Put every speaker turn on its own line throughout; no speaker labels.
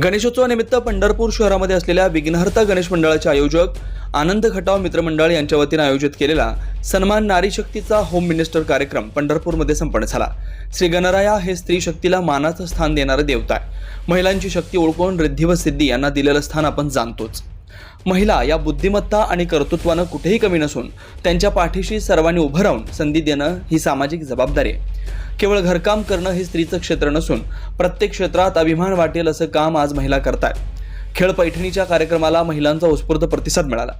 गणेशोत्सवानिमित्त पंढरपूर शहरामध्ये असलेल्या विघ्नहर्ता गणेश मंडळाचे आयोजक आनंद खटाव मित्रमंडळ यांच्या वतीनं आयोजित केलेला सन्मान नारी शक्तीचा होम मिनिस्टर कार्यक्रम पंढरपूरमध्ये संपन्न झाला. श्री गणराया हे स्त्री शक्तीला मानाचं स्थान देणारं देवता आहे महिलांची शक्ती ओळखून रिद्धी व सिद्धी यांना दिलेलं स्थान आपण जाणतोच. महिला या बुद्धिमत्ता आणि कर्तृत्वानं कुठेही कमी नसून त्यांच्या पाठीशी सर्वांनी उभं राहून संधी देणं ही सामाजिक जबाबदारी आहे. केवळ घरकाम करणं हे स्त्रीचं क्षेत्र नसून प्रत्येक क्षेत्रात अभिमान वाटेल असं काम आज महिला करतायत. खेळ पैठणीच्या कार्यक्रमाला महिलांचा उत्स्फूर्त प्रतिसाद मिळाला.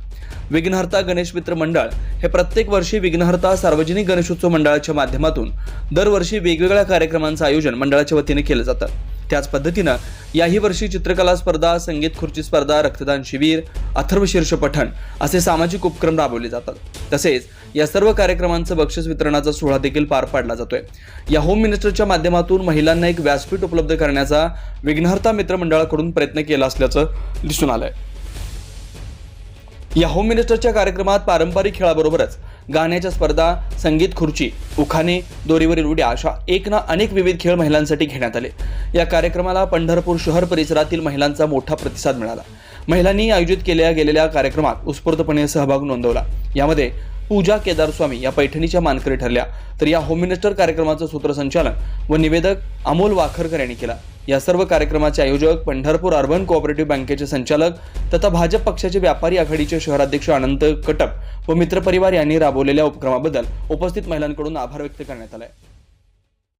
विघ्नहर्ता गणेश मित्र मंडळ हे प्रत्येक वर्षी विघ्नहर्ता सार्वजनिक गणेशोत्सव मंडळाच्या माध्यमातून दरवर्षी वेगवेगळ्या कार्यक्रमांचं आयोजन मंडळाच्या वतीने केलं जातं. त्याच पद्धतीनं याही वर्षी चित्रकला स्पर्धा संगीत खुर्ची स्पर्धा रक्तदान शिबिर अथर्व शीर्ष पठण असे सामाजिक उपक्रम राबवले जातात. तसेच या सर्व कार्यक्रमांचं बक्षीस वितरणाचा सोहळा देखील पार पाडला जातोय. या होम मिनिस्टरच्या माध्यमातून महिलांना एक व्यासपीठ उपलब्ध करण्याचा विघ्नहर्ता मित्र मंडळाकडून प्रयत्न केला असल्याचं दिसून आलंय. या होम मिनिस्टरच्या कार्यक्रमात पारंपरिक खेळाबरोबरच गाण्याच्या स्पर्धा संगीत खुर्ची उखाणे दोरीवरील उड्या अशा एक ना अनेक विविध खेळ महिलांसाठी घेण्यात आले. या कार्यक्रमाला पंढरपूर शहर परिसरातील महिलांचा मोठा प्रतिसाद मिळाला. महिलांनी आयोजित केल्या गेलेल्या कार्यक्रमात उत्स्फूर्तपणे सहभाग नोंदवला. यामध्ये पूजा केदारस्वामी या पैठणीच्या मानकरी ठरल्या. तर या होम मिनिस्टर कार्यक्रमाचं सूत्रसंचालन व निवेदक अमोल वाखरकर यांनी केला. या सर्व कार्यक्रमाचे आयोजक पंढरपूर अर्बन कोऑपरेटिव्ह बँकेचे संचालक तथा भाजप पक्षाचे व्यापारी आघाडीचे शहराध्यक्ष अनंत कटक व मित्रपरिवार यांनी राबवलेल्या उपक्रमाबद्दल उपस्थित महिलांकडून आभार व्यक्त करण्यात आलाय.